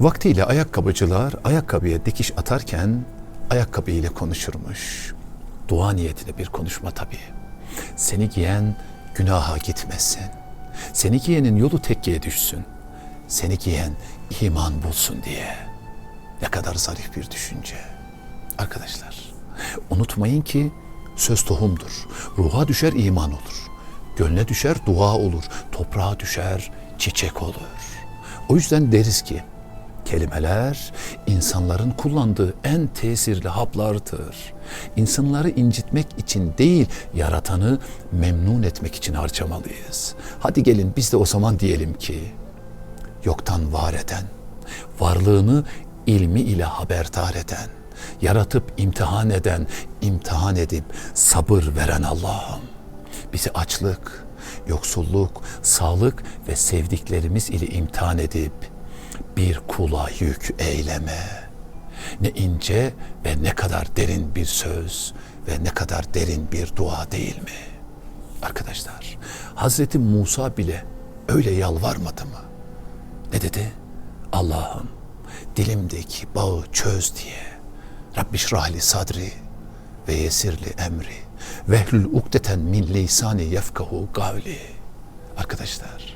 Vaktiyle ayakkabıcılar ayakkabıya dikiş atarken ayakkabı ile konuşurmuş. Dua niyetine bir konuşma tabii. Seni giyen günaha gitmesin. Seni giyenin yolu tekkiye düşsün. Seni giyen iman bulsun diye. Ne kadar zarif bir düşünce. Arkadaşlar, unutmayın ki söz tohumdur. Ruha düşer iman olur. Gönle düşer dua olur. Toprağa düşer çiçek olur. O yüzden deriz ki kelimeler insanların kullandığı en tesirli haplardır. İnsanları incitmek için değil, yaratanı memnun etmek için harcamalıyız. Hadi gelin biz de o zaman diyelim ki yoktan var eden, varlığını ilmi ile haberdar eden, yaratıp imtihan eden, imtihan edip sabır veren Allah'ım. Bizi açlık, yoksulluk, sağlık ve sevdiklerimiz ile imtihan edip bir kula yük eyleme. Ne ince ve ne kadar derin bir söz ve ne kadar derin bir dua değil mi? Arkadaşlar, Hazreti Musa bile öyle yalvarmadı mı? Ne dedi? Allah'ım dilimdeki bağı çöz diye. Rabbi şrahli sadri ve yesirli emri vehlül ukdeten min lisani yefkahu gavli. Arkadaşlar,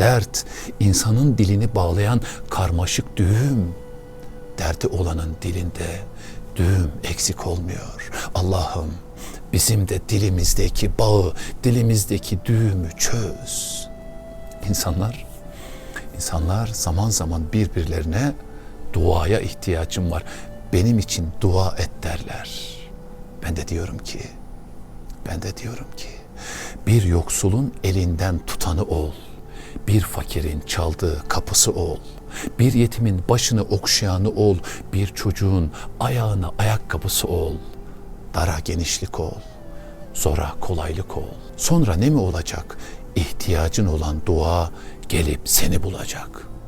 dert insanın dilini bağlayan karmaşık düğüm. Derdi olanın dilinde düğüm eksik olmuyor. Allah'ım bizim de dilimizdeki bağı, dilimizdeki düğümü çöz. İnsanlar İnsanlar zaman zaman birbirlerine duaya ihtiyacım var. Benim için dua et derler. Ben de diyorum ki, ben de diyorum ki bir yoksulun elinden tutanı ol. Bir fakirin çaldığı kapısı ol. Bir yetimin başını okşayanı ol. Bir çocuğun ayağına ayakkabısı ol. Dara genişlik ol. Zora kolaylık ol. Sonra ne mi olacak? İhtiyacın olan dua gelip seni bulacak.''